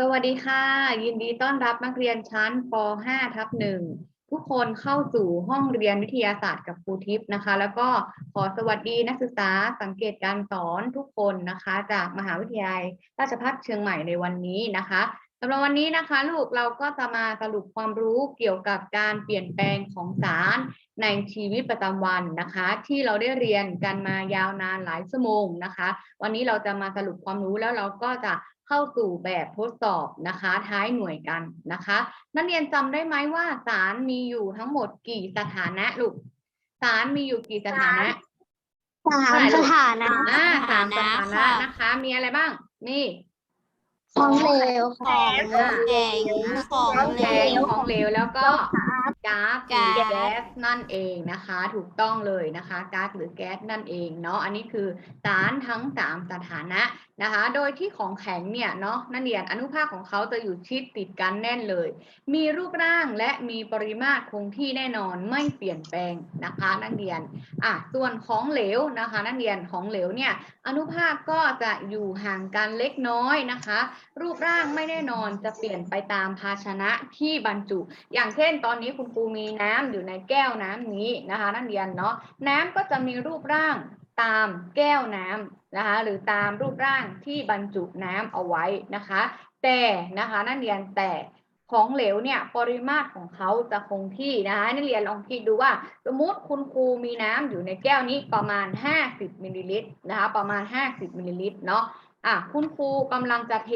สวัสดีค่ะ ยินดีต้อนรับนักเรียนชั้นป .5 ทับหนึ่งทุกคนเข้าสู่ห้องเรียนวิทยาศาสตร์กับครูทิพย์นะคะ แล้วก็ขอสวัสดีนักศึกษาสังเกตการสอนทุกคนนะคะ จากมหาวิทยาลัยราชภัฏเชียงใหม่ในวันนี้นะคะสำหรับวันนี้นะคะ ลูกเราก็จะมาสรุปความรู้เกี่ยวกับการเปลี่ยนแปลงของสารในชีวิตประจำวันนะคะ ที่เราได้เรียนกันมายาวนานหลายชั่วโมงนะคะ วันนี้เราจะมาสรุปความรู้แล้วเราก็จะ เข้าสู่แบบทดสอบนะคะ ท้ายหน่วยกันนะคะ นักเรียนจำได้ไหมว่าสารมีอยู่ทั้งหมดกี่สถานะลูกสารมีอยู่กี่สถานะสามสถานะอ่าสามสถานะค่ะนะคะ มีอะไรบ้างนี่ของเหลวของอ่าแข็งของของเหลแข็งวของเหลวแล้วก็ก๊าซหรือก๊าซแก๊สนั่นเองนะคะ ถูกต้องเลยนะคะก๊าซหรือแก๊สนั่นเองเนาะอันนี้คือสารทั้งสามสถานะ นะคะ โดยที่ของแข็งเนี่ยเนาะนักเรียนอนุภาคของเขาจะอยู่ชิดติดกันแน่นเลย มีรูปร่างและมีปริมาตรคงที่แน่นอนไม่เปลี่ยนแปลงนะคะนักเรียนอะส่วนของเหลวนะคะนักเรียนของเหลวเนี่ยอนุภาคก็จะอยู่ห่างกันเล็กน้อยนะคะ รูปร่างไม่แน่นอนจะเปลี่ยนไปตามภาชนะที่บรรจุ อย่างเช่น ตอนนี้คุณครูมีน้ำอยู่ในแก้วน้ำนี้นะคะ นักเรียนเนาะน้ำก็จะมีรูปร่าง ตามแก้วน้ำนะคะหรือตามรูปร่างที่บรรจุน้ำเอาไว้นะคะ แต่นะคะนักเรียนแต่ของเหลวเนี่ยปริมาตรของเขาจะคงที่นะคะนักเรียนลองคิดดูว่า สมมติคุณครูมีน้ำอยู่ในแก้วนี้ประมาณ 50มิลลิลิตรนะคะประมาณ 50มิลลิลิตรเนาะอะคุณครูกำลังจะเท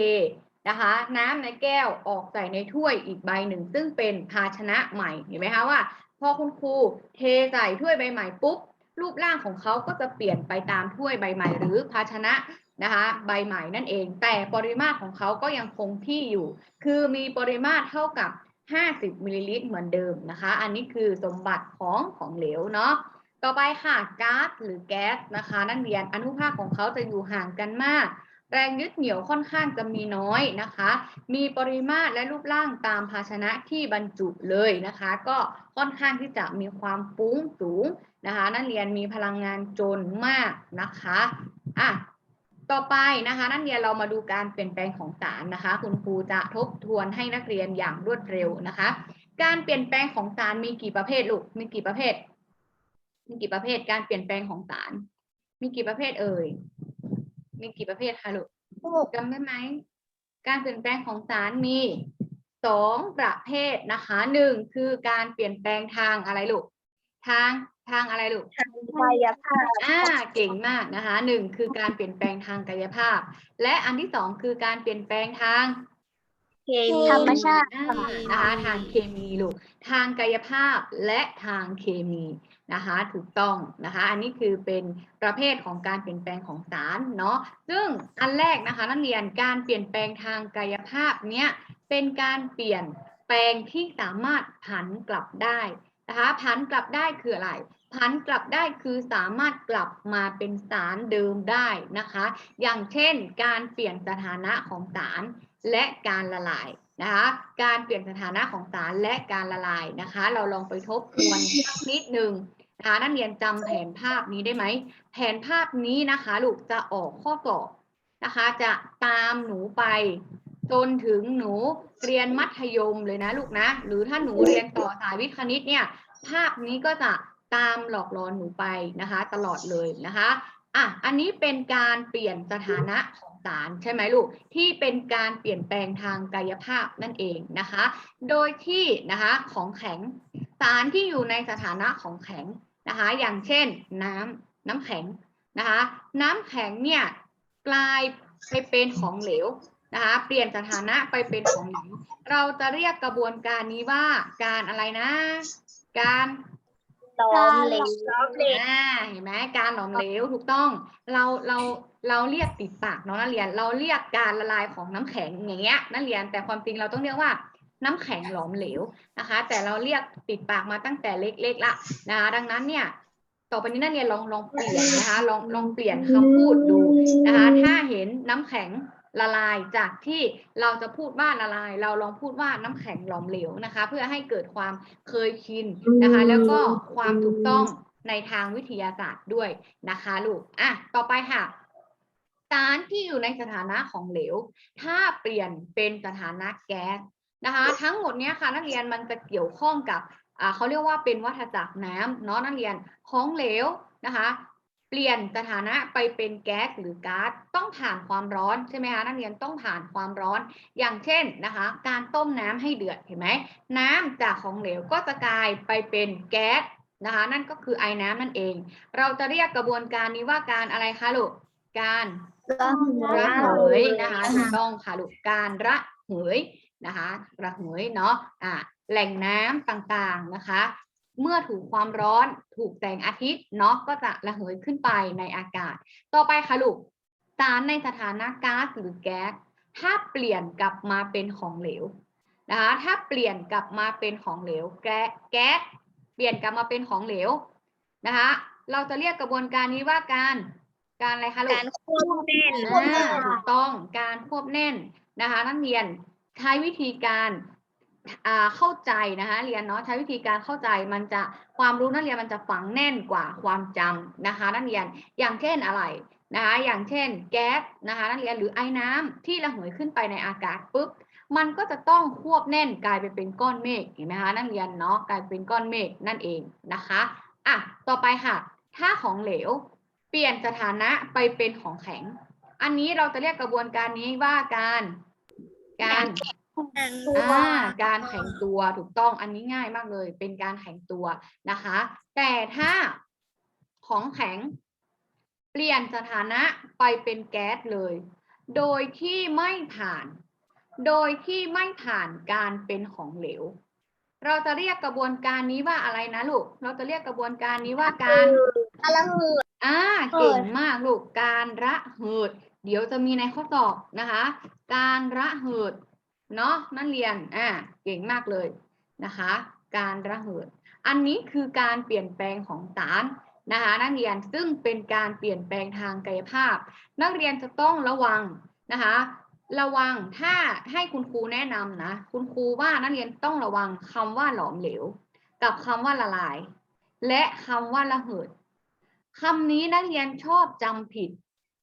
นะคะ น้ำในแก้วออกใส่ในถ้วยอีกใบหนึ่ง ซึ่งเป็นภาชนะใหม่เห็นไหมคะว่า พอคุณครูเทใส่ถ้วยใบใหม่ปุ๊บ รูปร่างของเขาก็จะเปลี่ยนไปตามถ้วยใบใหม่หรือภาชนะนะคะใบใหม่นั่นเอง แต่ปริมาตรของเขาก็ยังคงที่อยู่ คือมีปริมาตรเท่ากับ 50มิลลิลิตรเหมือนเดิมนะคะ อันนี้คือสมบัติของของเหลวเนาะต่อไปค่ะก๊าซหรือแก๊สนะคะ นักเรียนอนุภาคของเขาจะอยู่ห่างกันมาก แรงยึดเหนี่ยวค่อนข้างจะมีน้อยนะคะ มีปริมาตรและรูปร่างตามภาชนะที่บรรจุเลยนะคะ ก็ค่อนข้างที่จะมีความฟุ้งสูงนะคะ นักเรียนมีพลังงานจนมากนะคะอะต่อไปนะคะนักเรียนเรามาดูการเปลี่ยนแปลงของสารนะคะ คุณครูจะทบทวนให้นักเรียนอย่างรวดเร็วนะคะ การเปลี่ยนแปลงของสารมีกี่ประเภทลูกมีกี่ประเภท มีกี่ประเภทการเปลี่ยนแปลงของสาร มีกี่ประเภทเอ่ย มีกี่ประเภทคะลูกจำได้ไหม การเปลี่ยนแปลงของสารมีสองประเภทนะคะหนึ่งคือการเปลี่ยนแปลงทางอะไรลูก ทางทางอะไรลูกกายภาพ อ่า เก่งมากนะคะหนึ่งคือการเปลี่ยนแปลงทางกายภาพ และอันที่สองคือการเปลี่ยนแปลงทางเคมีธรรมชาติอ่านะคะทางเคมีลูก ทางกายภาพและทางเคมี นะคะถูกต้องนะคะอันนี้คือเป็นประเภทของการเปลี่ยนแปลงของสารเนาะซึ่งอันแรกนะคะนักเรียนการเปลี่ยนแปลงทางกายภาพเนี้ยเป็นการเปลี่ยนแปลงที่สามารถผันกลับได้นะคะผันกลับได้คืออะไรผันกลับได้คือสามารถกลับมาเป็นสารเดิมได้นะคะ อย่างเช่น การเปลี่ยนสถานะของสารและการละลายนะคะการเปลี่ยนสถานะของสารและการละลายนะคะ เราลองไปทบทวนสักนิดหนึ่ง นะคะนักเรียนจำแผนภาพนี้ได้ไหม แผนภาพนี้นะคะลูกจะออกข้อสอบนะคะ จะตามหนูไปจนถึงหนูเรียนมัธยมเลยนะลูกนะ หรือถ้าหนูเรียนต่อสายวิทย์คณิตเนี่ย ภาพนี้ก็จะตามหลอกหลอนหนูไปนะคะ ตลอดเลยนะคะอะอันนี้เป็นการเปลี่ยนสถานะของสารใช่ไหมลูกที่เป็นการเปลี่ยนแปลงทางกายภาพนั่นเองนะคะ โดยที่นะคะของแข็งสารที่อยู่ในสถานะของแข็ง นะคะ อย่างเช่นน้ำน้ำแข็งนะคะ น้ำแข็งเนี่ยกลายไปเป็นของเหลวนะคะ เปลี่ยนสถานะไปเป็นของเหลวเราจะเรียกกระบวนการนี้ว่าการอะไรนะ การล้อมเหลวอ่าเห็นไหมการหลอมเหลวถูกต้อง เราเราเราเรียกติดปากเนาะนักเรียน เราเรียกการละลายของน้ำแข็งอย่างเงี้ยนักเรียนแต่ความจริงเราต้องเรียกว่า น้ำแข็งหลอมเหลวนะคะ แต่เราเรียกติดปากมาตั้งแต่เล็กๆละนะคะดังนั้นเนี่ยต่อไปนี้นักเรียนลองลองเปลี่ยนนะคะลองลองเปลี่ยนคำพูดดูนะคะถ้าเห็นน้ำแข็งละลายจากที่เราจะพูดว่าละลาย เราลองพูดว่าน้ำแข็งหลอมเหลวนะคะ เพื่อให้เกิดความเคยชินนะคะ แล้วก็ความถูกต้องในทางวิทยาศาสตร์ด้วยนะคะลูกอะต่อไปค่ะสารที่อยู่ในสถานะของเหลว ถ้าเปลี่ยนเป็นสถานะแก๊ส นะคะทั้งหมดเนี้ยค่ะนักเรียนมันจะเกี่ยวข้องกับอ่าเขาเรียกว่าเป็นวัฏจักรน้ำเนาะนักเรียนของเหลวนะคะเปลี่ยนสถานะไปเป็นแก๊สหรือก๊าซต้องผ่านความร้อนใช่ไหมคะนักเรียนต้องผ่านความร้อน อย่างเช่นนะคะ การต้มน้ำให้เดือดเห็นไหมน้ำจากของเหลวก็จะกลายไปเป็นแก๊สนะคะ นั่นก็คือไอน้ำนั่นเอง เราจะเรียกกระบวนการนี้ว่าการอะไรคะลูกการระเหยนะคะถูกต้องค่ะลูกการระเหย นะคะระเหยเนาะอ่าแหล่งน้ำต่างๆนะคะ เมื่อถูกความร้อนถูกแสงอาทิตย์เนาะก็จะระเหยขึ้นไปในอากาศ ต่อไปค่ะลูกสารในสถานะก๊าซหรือแก๊สถ้าเปลี่ยนกลับมาเป็นของเหลวนะคะถ้าเปลี่ยนกลับมาเป็นของเหลวแก๊สแก๊สเปลี่ยนกลับมาเป็นของเหลวนะคะเราจะเรียกกระบวนการนี้ว่าการการอะไรคะลูกการควบแน่นอ่าถูกต้องการควบแน่นนะคะนักเรียน ใช้วิธีการเข้าใจนะคะเรียนเนาะใช้วิธีการเข้าใจมันจะความรู้นักเรียนมันจะฝังแน่นกว่าความจำนะคะนักเรียนอย่างเช่นอะไรนะคะอย่างเช่นแก๊สนะคะนักเรียนหรือไอ้น้ำที่ระเหยขึ้นไปในอากาศปุ๊บมันก็จะต้องควบแน่นกลายไปเป็นก้อนเมฆเห็นไหมคะนักเรียนเนาะกลายเป็นก้อนเมฆนั่นเองนะคะอะต่อไปค่ะ ถ้าของเหลวเปลี่ยนสถานะไปเป็นของแข็ง อันนี้เราจะเรียกกระบวนการนี้ว่าการ การอ่าการแข็งตัวถูกต้องอันนี้ง่ายมากเลย เป็นการแข็งตัวนะคะ แต่ถ้าของแข็งเปลี่ยนสถานะไปเป็นแก๊สเลย โดยที่ไม่ผ่าน โดยที่ไม่ผ่านการเป็นของเหลว เราจะเรียกกระบวนการนี้ว่าอะไรนะลูก เราจะเรียกกระบวนการนี้ว่าการระเหิดอ่าเก่งมากลูกการระเหิด เดี๋ยวจะมีในข้อสอบนะคะ การระเหิดเนาะนักเรียนอ่าเก่งมากเลยนะคะ การระเหิด อันนี้คือการเปลี่ยนแปลงของสารนะคะนักเรียนซึ่งเป็นการเปลี่ยนแปลงทางกายภาพ นักเรียนจะต้องระวังนะคะ ระวังถ้าให้คุณครูแนะนำนะคุณครูว่านักเรียนต้องระวังคำว่าหลอมเหลว กับคำว่าละลาย และคำว่าระเหิดคำนี้นักเรียนชอบจำผิด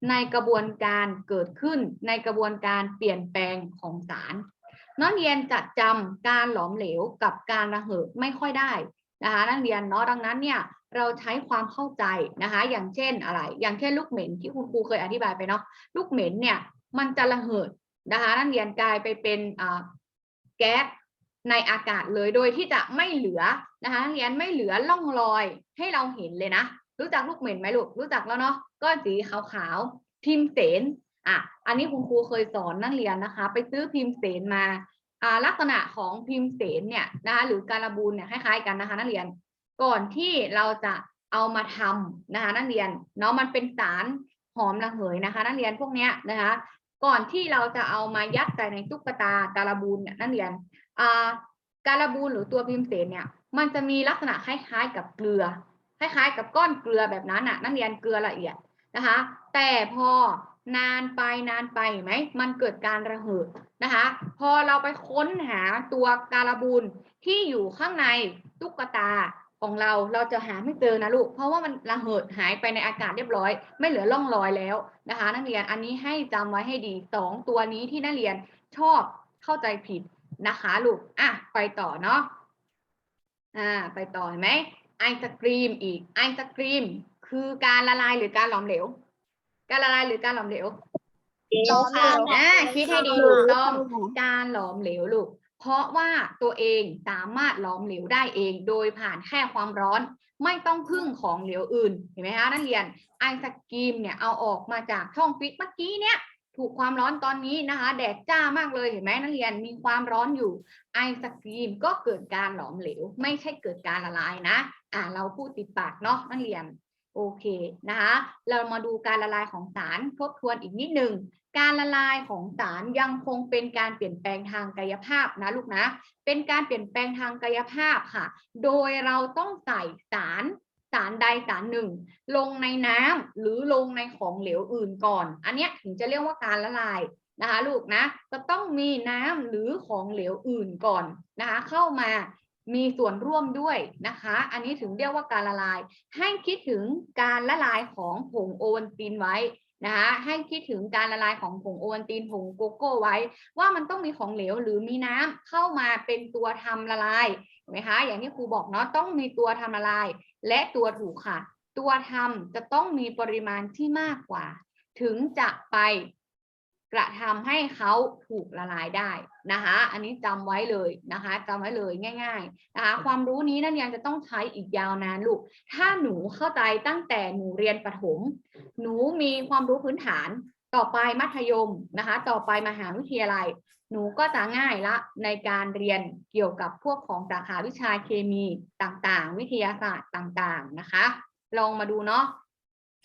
ในกระบวนการเกิดขึ้นในกระบวนการเปลี่ยนแปลงของสาร นักเรียนจะจำการหลอมเหลวกับการระเหยไม่ค่อยได้นะคะนักเรียนเนาะดังนั้นเนี่ยเราใช้ความเข้าใจนะคะ อย่างเช่นอะไร อย่างเช่นลูกเหม็นที่คุณครูเคยอธิบายไปเนาะลูกเหม็นเนี่ยมันจะระเหยนะคะนักเรียนกลายไปเป็นแก๊สในอากาศเลยโดยที่จะไม่เหลือนะคะนักเรียนไม่เหลือร่องรอยให้เราเห็นเลยนะ รู้จักลูกเหม็นไหมลูกรู้จักแล้วเนาะก้อนสีขาวๆพิมพ์เสนอะอันนี้คุณครูเคยสอนนักเรียนนะคะ ไปซื้อพิมพ์เสนมาอ่าลักษณะของพิมพ์เสนเนี่ยนะคะหรือการบูนเนี่ยคล้ายๆกันนะคะนักเรียน ก่อนที่เราจะเอามาทำนะคะนักเรียนเนาะมันเป็นสารหอมระเหยนะคะ นักเรียนพวกเนี้ยนะคะ ก่อนที่เราจะเอามายัดใส่ในตุ๊กตาการบูนเนี่ยนักเรียนอ่าการบูนหรือตัวพิมพ์เสนเนี่ยมันจะมีลักษณะคล้ายๆกับเกลือ คล้ายๆ กับก้อนเกลือแบบนั้นน่ะนักเรียนเกลือละเอียดนะคะ แต่พอนานไปนานไปเห็นไหมมันเกิดการระเหยนะคะ พอเราไปค้นหาตัวการบูนที่อยู่ข้างในตุ๊กตาของเราเราจะหาไม่เจอนะลูก เพราะว่ามันระเหิดหายไปในอากาศเรียบร้อย ไม่เหลือร่องรอยแล้วนะคะ นักเรียนอันนี้ให้จำไว้ให้ดีสองตัวนี้ที่นักเรียนชอบเข้าใจผิดนะคะลูกอะไปต่อเนาะอ่าไปต่อเห็นไหม ไอศกรีมอีกไอศกรีม คือการละลายหรือการหลอมเหลว การละลายหรือการหลอมเหลวหลอมเหลวอ่าคิดให้ดีถูกต้องการหลอมเหลวลูก เพราะว่าตัวเองสามารถหลอมเหลวได้เอง โดยผ่านแค่ความร้อน ไม่ต้องพึ่งของเหลวอื่น เห็นไหมคะนักเรียนไอศกรีมเนี่ยเอาออกมาจากช่องฟิตเมื่อกี้เนี่ย ถูกความร้อนตอนนี้นะคะ แดดจ้ามากเลยเห็นไหมนักเรียนมีความร้อนอยู่ ไอศกรีมก็เกิดการหลอมเหลว ไม่ใช่เกิดการละลายนะ อ่าเราพูดติดปากเนาะนักเรียนโอเคนะคะ เรามาดูการละลายของสารทบทวนอีกนิดหนึ่งการละลายของสารยังคงเป็นการเปลี่ยนแปลงทางกายภาพนะลูกนะ เป็นการเปลี่ยนแปลงทางกายภาพค่ะ โดยเราต้องใส่สาร สารใดสารหนึ่ง ลงในน้ำหรือลงในของเหลวอื่นก่อน อันนี้ถึงจะเรียกว่าการละลายนะคะลูกนะจะต้องมีน้ำหรือของเหลวอื่นก่อนนะคะเข้ามามีส่วนร่วมด้วยนะคะ อันนี้ถึงเรียกว่าการละลาย ให้คิดถึงการละลายของผงโอวัลตินไว้นะคะให้คิดถึงการละลายของผงโอวัลตินผงโกโก้ไว้ ว่ามันต้องมีของเหลวหรือมีน้ำเข้ามาเป็นตัวทำละลายเห็นไหมคะอย่างที่ครูบอกเนาะต้องมีตัวทำละลาย และตัวถูกค่ะ ตัวทำจะต้องมีปริมาณที่มากกว่า ถึงจะไปกระทำให้เขาถูกละลายได้นะคะ อันนี้จำไว้เลยนะคะจำไว้เลยง่ายๆนะคะความรู้นี้นักเรียนจะต้องใช้อีกยาวนานลูก ถ้าหนูเข้าใจตั้งแต่หนูเรียนประถม หนูมีความรู้พื้นฐาน ต่อไปมัธยมนะคะ ต่อไปมหาวิทยาลัย หนูก็จะง่ายละในการเรียนเกี่ยวกับพวกของสาขาวิชาเคมีต่างๆ วิทยาศาสตร์ต่างๆนะคะ ลองมาดูเนาะ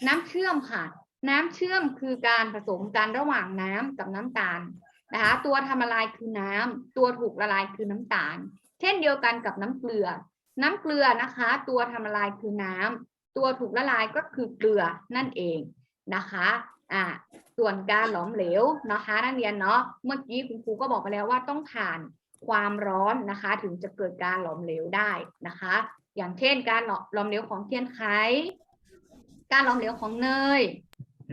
น้ำเชื่อมค่ะ น้ำเชื่อมคือการผสมกันระหว่างน้ำกับน้ำตาลนะคะ ตัวทำละลายคือน้ำตัวถูกละลายคือน้ำตาล เช่นเดียวกันกับน้ำเกลือ น้ำเกลือนะคะ ตัวทำละลายคือน้ำตัวถูกละลายก็คือเกลือนั่นเองนะคะ อ่า ส่วนการหลอมเหลวนะคะนักเรียนเนาะเมื่อกี้คุณครูก็บอกไปแล้วว่าต้องผ่านความร้อนนะคะ ถึงจะเกิดการหลอมเหลวได้นะคะ อย่างเช่น การหลอมเหลวของเทียนไข การหลอมเหลวของเนย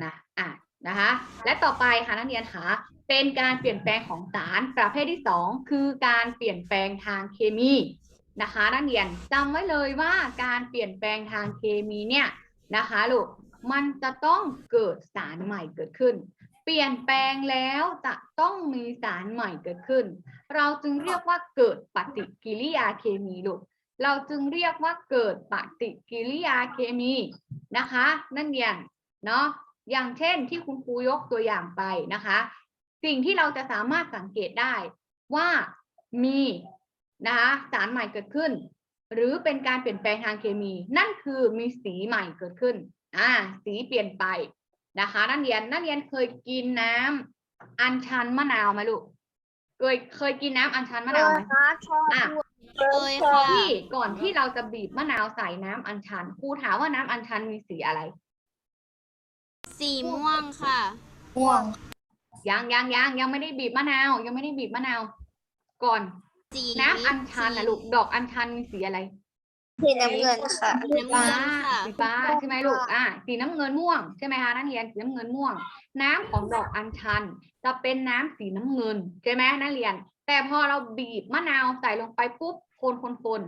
นะอะนะคะ และต่อไปค่ะนักเรียนคะเป็นการเปลี่ยนแปลงของสารประเภทที่สองคือการเปลี่ยนแปลงทางเคมีนะคะ นักเรียนจำไว้เลยว่าการเปลี่ยนแปลงทางเคมีเนี่ยนะคะลูก มันจะต้องเกิดสารใหม่เกิดขึ้น เปลี่ยนแปลงแล้วจะต้องมีสารใหม่เกิดขึ้น เราจึงเรียกว่าเกิดปฏิกิริยาเคมีลูกเราจึงเรียกว่าเกิดปฏิกิริยาเคมีนะคะ นั่นเองเนาะอย่างเช่นที่คุณครูยกตัวอย่างไปนะคะ สิ่งที่เราจะสามารถสังเกตได้ว่ามีนะคะสารใหม่เกิดขึ้น หรือเป็นการเปลี่ยนแปลงทางเคมี นั่นคือมีสีใหม่เกิดขึ้น อ่าสีเปลี่ยนไปนะคะ นักเรียนนักเรียนเคยกินน้ำอัญชันมะนาวไหมลูกเคยเคยกินน้ำอัญชันมะนาวไหมอะเคยค่ะที่ก่อนที่เราจะบีบมะนาวใส่น้ำอัญชันครูถามว่าน้ำอัญชันมีสีอะไร สีม่วงค่ะม่วงยังยังยังยังไม่ได้บีบมะนาว ยังไม่ได้บีบมะนาว ก่อนสีน้ำอัญชันนะลูกดอกอัญชันมีสีอะไร สีน้ำเงินค่ะน้ำเงินค่ะสีฟ้าใช่ไหมลูกอ่าสีน้ำเงินม่วงใช่ไหมคะนักเรียนสีน้ำเงินม่วง น้ำของดอกอัญชัน จะเป็นน้ำสีน้ำเงินใช่ไหมนักเรียน แต่พอเราบีบมะนาวใส่ลงไปปุ๊บคนคนคน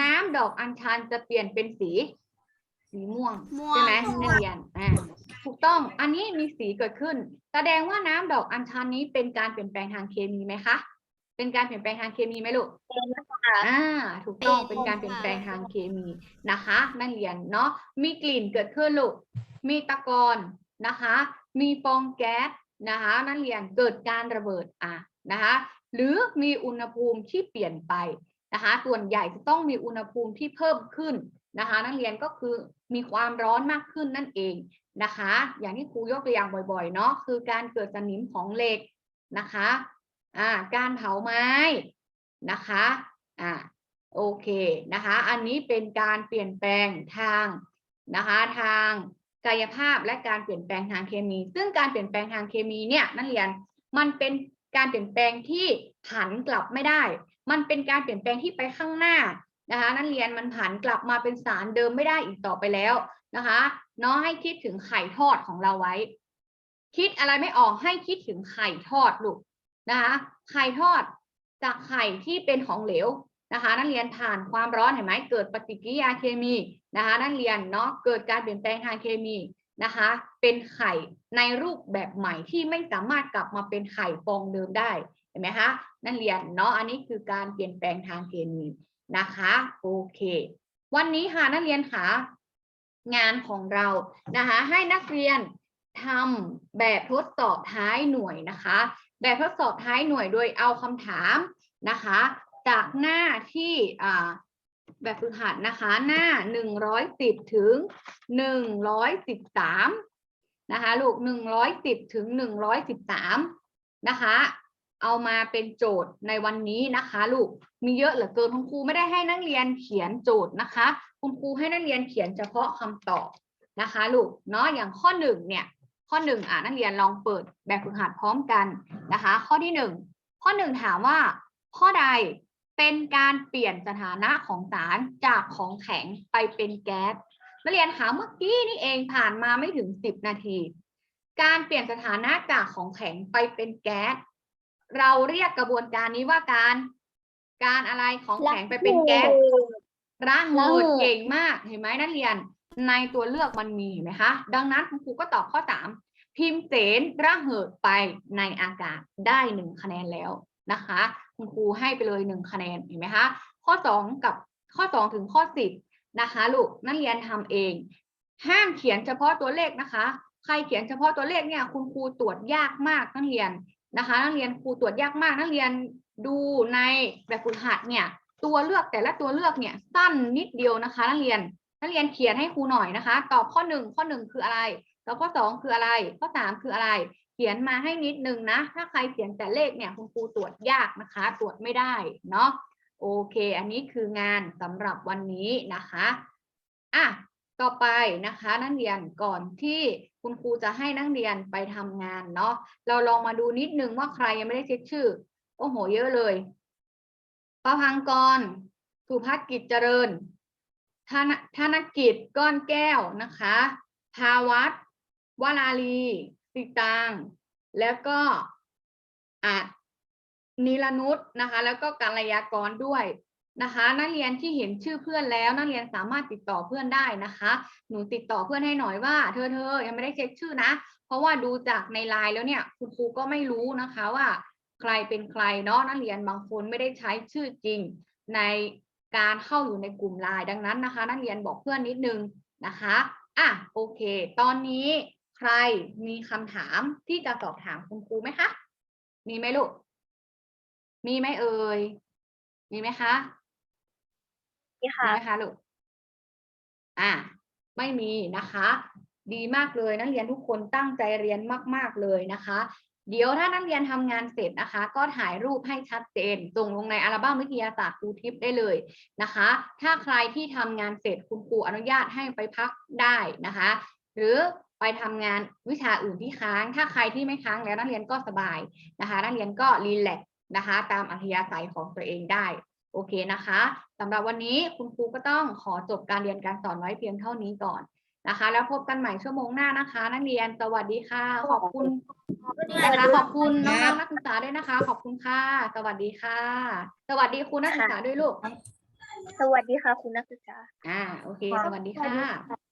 น้ำดอกอัญชันจะเปลี่ยนเป็นสี สีม่วง ม่วงใช่ไหมนักเรียนอ่าถูกต้องอันนี้มีสีเกิดขึ้น แสดงว่าน้ำดอกอัญชันนี้เป็นการเปลี่ยนแปลงทางเคมีไหมคะ เป็นการเปลี่ยนแปลงทางเคมีไหมลูกอ่าถูกต้องเป็นการเปลี่ยนแปลงทางเคมีนะคะนักเรียนเนาะมีกลิ่นเกิดขึ้นลูกมีตะกอนนะคะ มีฟองแก๊สนะคะนักเรียนเกิดการระเบิดอะนะคะหรือมีอุณหภูมิที่เปลี่ยนไปนะคะส่วนใหญ่จะต้องมีอุณหภูมิที่เพิ่มขึ้นนะคะ นักเรียนก็คือมีความร้อนมากขึ้นนั่นเองนะคะ อย่างที่ครูยกตัวอย่างบ่อยๆเนาะคือการเกิดสนิมของเหล็กนะคะ อ่าการเผาไม้นะคะอ่าโอเคนะคะ อันนี้เป็นการเปลี่ยนแปลงทางนะคะทางกายภาพและการเปลี่ยนแปลงทางเคมี ซึ่งการเปลี่ยนแปลงทางเคมีเนี่ยนักเรียนมันเป็นการเปลี่ยนแปลงที่ผันกลับไม่ได้ มันเป็นการเปลี่ยนแปลงที่ไปข้างหน้านะคะนักเรียนมันผันกลับมาเป็นสารเดิมไม่ได้อีกต่อไปแล้วนะคะเนาะให้คิดถึงไข่ทอดของเราไว้ คิดอะไรไม่ออกให้คิดถึงไข่ทอดลูก นะคะไข่ทอดจากไข่ที่เป็นของเหลวนะคะนักเรียนผ่านความร้อนเห็นไหมเกิดปฏิกิริยาเคมีนะคะนักเรียนเนาะเกิดการเปลี่ยนแปลงทางเคมีนะคะ เป็นไข่ในรูปแบบใหม่ที่ไม่สามารถกลับมาเป็นไข่ฟองเดิมได้เห็นไหมคะนักเรียนเนาะอันนี้คือการเปลี่ยนแปลงทางเคมีนะคะโอเค วันนี้ค่ะนักเรียนค่ะงานของเรานะคะให้นักเรียนทำแบบทดสอบท้ายหน่วยนะคะ แบบทดสอบท้ายหน่วยโดยเอาคำถามนะคะ จากหน้าที่แบบฝึกหัดนะคะ หน้าหนึ่งร้อยสิบถึงหนึ่งร้อยสิบสามนะคะ ลูกหนึ่งร้อยสิบถึงหนึ่งร้อยสิบสามนะคะ เอามาเป็นโจทย์ในวันนี้นะคะ ลูกมีเยอะเหลือเกินคุณครูไม่ได้ให้นักเรียนเขียนโจทย์นะคะ คุณครูให้นักเรียนเขียนเฉพาะคำตอบนะคะ ลูกเนาะอย่างข้อหนึ่งเนี่ย ข้อหนึ่งอะนักเรียนลองเปิดแบบฝึกหัดพร้อมกันนะคะ ข้อที่หนึ่งข้อหนึ่งถามว่าข้อใดเป็นการเปลี่ยนสถานะของสารจากของแข็งไปเป็นแก๊สนักเรียนถามเมื่อกี้นี่เองผ่านมาไม่ถึงสิบนาที การเปลี่ยนสถานะจากของแข็งไปเป็นแก๊สเราเรียกกระบวนการนี้ว่าการ การอะไรของแข็งไปเป็นแก๊สระเหิระเหิดดเก่งมากเห็นไหมนักเรียน ในตัวเลือกมันมีเห็นไหมคะ ดังนั้นคุณครูก็ตอบข้อสามพิมพ์เสนระเหิดไปในอากาศได้หนึ่งคะแนนแล้วนะคะ คุณครูให้ไปเลยหนึ่งคะแนนเห็นไหมคะ ข้อสองกับข้อสองถึงข้อสิบนะคะลูกนักเรียนทำเอง ห้ามเขียนเฉพาะตัวเลขนะคะ ใครเขียนเฉพาะตัวเลขเนี่ยคุณครูตรวจยากมากนักเรียนนะคะ นักเรียนครูตรวจยากมากนักเรียนดูในแบบฝึกหัดเนี่ยตัวเลือกแต่ละตัวเลือกเนี่ยสั้นนิดเดียวนะคะ นักเรียน นักเรียนเขียนให้ครูหน่อยนะคะ ตอบข้อหนึ่งข้อหนึ่งคืออะไรตอบข้อสองคืออะไร ข้อสามคืออะไร เขียนมาให้นิดนึงนะ ถ้าใครเขียนแต่เลขเนี่ยคุณครูตรวจยากนะคะ ตรวจไม่ได้เนาะโอเค อันนี้คืองานสำหรับวันนี้นะคะอะต่อไปนะคะนักเรียนก่อนที่คุณครูจะให้นักเรียนไปทำงานเนาะเราลองมาดูนิดนึงว่าใครยังไม่ได้เช็คชื่อ โอ้โหเยอะเลยประพังกรสุภักกิจเจริญ ธนธนกิจก้อนแก้วนะคะ ภาวัตวลาลีสิตาง แล้วก็อะนิรนุษนะคะ แล้วก็กัลยากรด้วยนะคะ นักเรียนที่เห็นชื่อเพื่อนแล้ว นักเรียนสามารถติดต่อเพื่อนได้นะคะ หนูติดต่อเพื่อนให้หน่อยว่า เธอเธอยังไม่ได้เช็คชื่อนะ เพราะว่าดูจากในไลน์แล้วเนี่ย คุณครูก็ไม่รู้นะคะว่า ใครเป็นใครเนาะนักเรียนบางคนไม่ได้ใช้ชื่อจริงใน การเข้าอยู่ในกลุ่มไลน์ดังนั้นนะคะ นักเรียนบอกเพื่อนนิดนึงนะคะอะโอเค ตอนนี้ใครมีคำถามที่จะสอบถามคุณครูไหมคะมีไหมลูกมีไหมเอ่ยมีไหมคะนี่มีค่ะไหมคะลูกอ่าไม่มีนะคะ ดีมากเลยนักเรียนทุกคนตั้งใจเรียนมาก ๆเลยนะคะ เดี๋ยวถ้านักเรียนทำงานเสร็จนะคะ ก็ถ่ายรูปให้ชัดเจนส่งลงในอัลบั้มวิทยาศาสตร์ครูทิพย์ได้เลยนะคะ ถ้าใครที่ทำงานเสร็จคุณครูอนุญาตให้ไปพักได้นะคะ หรือไปทำงานวิชาอื่นที่ค้าง ถ้าใครที่ไม่ค้างแล้วนักเรียนก็สบายนะคะ นักเรียนก็รีแลกซ์นะคะ ตามอัธยาศัยของตัวเองได้โอเคนะคะสำหรับวันนี้คุณครูก็ต้องขอจบการเรียนการสอนไว้เพียงเท่านี้ก่อน นะคะ แล้วพบกันใหม่ชั่วโมงหน้านะคะ นักเรียนสวัสดีค่ะ ขอบคุณนะคะขอบคุณน้องๆนักศึกษาด้วยนะคะ ขอบคุณค่ะ สวัสดีค่ะ สวัสดีคุณนักศึกษาด้วยลูก สวัสดีค่ะ คุณนักศึกษา อ่า โอเค สวัสดีค่ะ